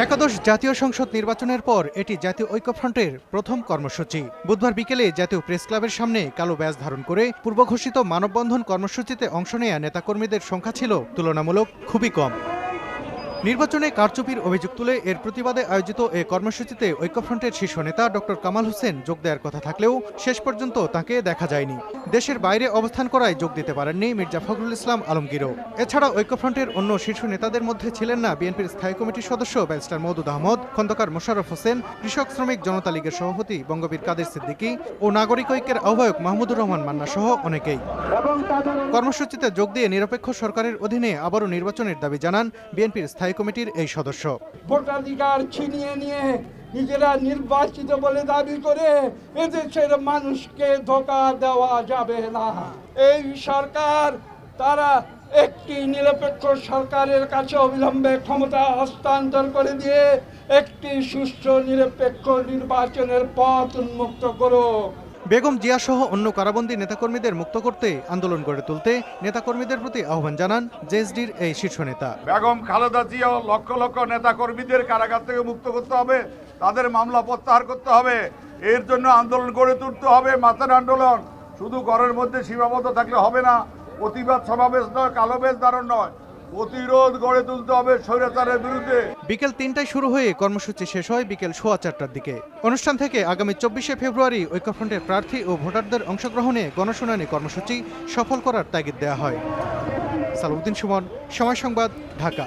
একাদশ জাতীয় সংসদ নির্বাচনের পর এটি জাতীয় ঐক্যফ্রন্টের প্রথম কর্মসূচি। বুধবার বিকেলে জাতীয় প্রেস ক্লাবের সামনে কালো ব্যাস ধারণ করে পূর্বঘোষিত মানববন্ধন কর্মসূচিতে অংশ নেয়া নেতাকর্মীদের সংখ্যা ছিল তুলনামূলক খুবই কম। নির্বাচনে কারচুপির অভিযোগ তুলে এর প্রতিবাদে আয়োজিত এ কর্মসূচিতে ঐক্যফ্রন্টের শীর্ষ নেতা ডক্টর কামাল হোসেন যোগ দেওয়ার কথা থাকলেও শেষ পর্যন্ত তাকে দেখা যায়নি। দেশের বাইরে অবস্থান করায় যোগ দিতে পারেননি মির্জা ফখরুল ইসলাম আলমগীরও। এছাড়া ঐক্যফ্রন্টের অন্য শীর্ষ নেতাদের মধ্যে ছিলেন না বিএনপির স্থায়ী কমিটির সদস্য ব্যারিস্টার মওদুদ আহমদ খন্দকার মোশাররফ হোসেন কৃষক শ্রমিক জনতা লীগের সভাপতি বঙ্গবীর কাদের সিদ্দিকী ও নাগরিক ঐক্যের আহ্বায়ক মাহমুদুর রহমান মান্না সহ অনেকেই। কর্মসূচিতে যোগ দিয়ে নিরপেক্ষ সরকারের অধীনে আবারও নির্বাচনের দাবি জানান বিএনপির স্থায়ী কমিটির এই সদস্য। ভোটাধিকার ছিনিয়ে নিয়ে নিজেরা নির্বাচিত বলে দাবি করে এদেশের মানুষকে ধোকা দেওয়া যাবে না। এই সরকার তারা একটি নিরপেক্ষ সরকারের কাছে অবিলম্বে ক্ষমতা হস্তান্তর করে দিয়ে একটি সুষ্ঠু নিরপেক্ষ নির্বাচনের পথ উন্মুক্ত করুক। বেগম জিয়া সহ অন্য কারাবন্দী নেতাকর্মীদের মুক্ত করতে, আন্দোলন গড়ে তুলতে নেতাকর্মীদের প্রতি আহ্বান জানান জেএসডির এই শীর্ষ নেতা। বেগম খালেদা জিয়া লক্ষ লক্ষ নেতাকর্মীদের কারাগার থেকে মুক্ত করতে হবে, তাদের মামলা প্রত্যাহার করতে হবে, এর জন্য আন্দোলন গড়ে তুলতে হবে, মাথার আন্দোলন। শুধু ঘরের মধ্যে সীমাবদ্ধ থাকলে হবে না, প্রতিবাদ সমাবেশ নয়, কালো বেশ ধারণ নয়। প্রতিরোধ গড়ে তুলতে হবে স্বৈরাচারের বিরুদ্ধে। বিকেল তিনটায় শুরু হয়ে কর্মসূচি শেষ হয় বিকেল সোয়া চারটার দিকে। অনুষ্ঠান থেকে আগামী চব্বিশে ফেব্রুয়ারি ঐক্যফ্রন্টের প্রার্থী ও ভোটারদের অংশগ্রহণে গণশুনানি কর্মসূচি সফল করার তাগিদ দেওয়া হয়। সালাউদ্দিন সুমন, সময় সংবাদ, ঢাকা।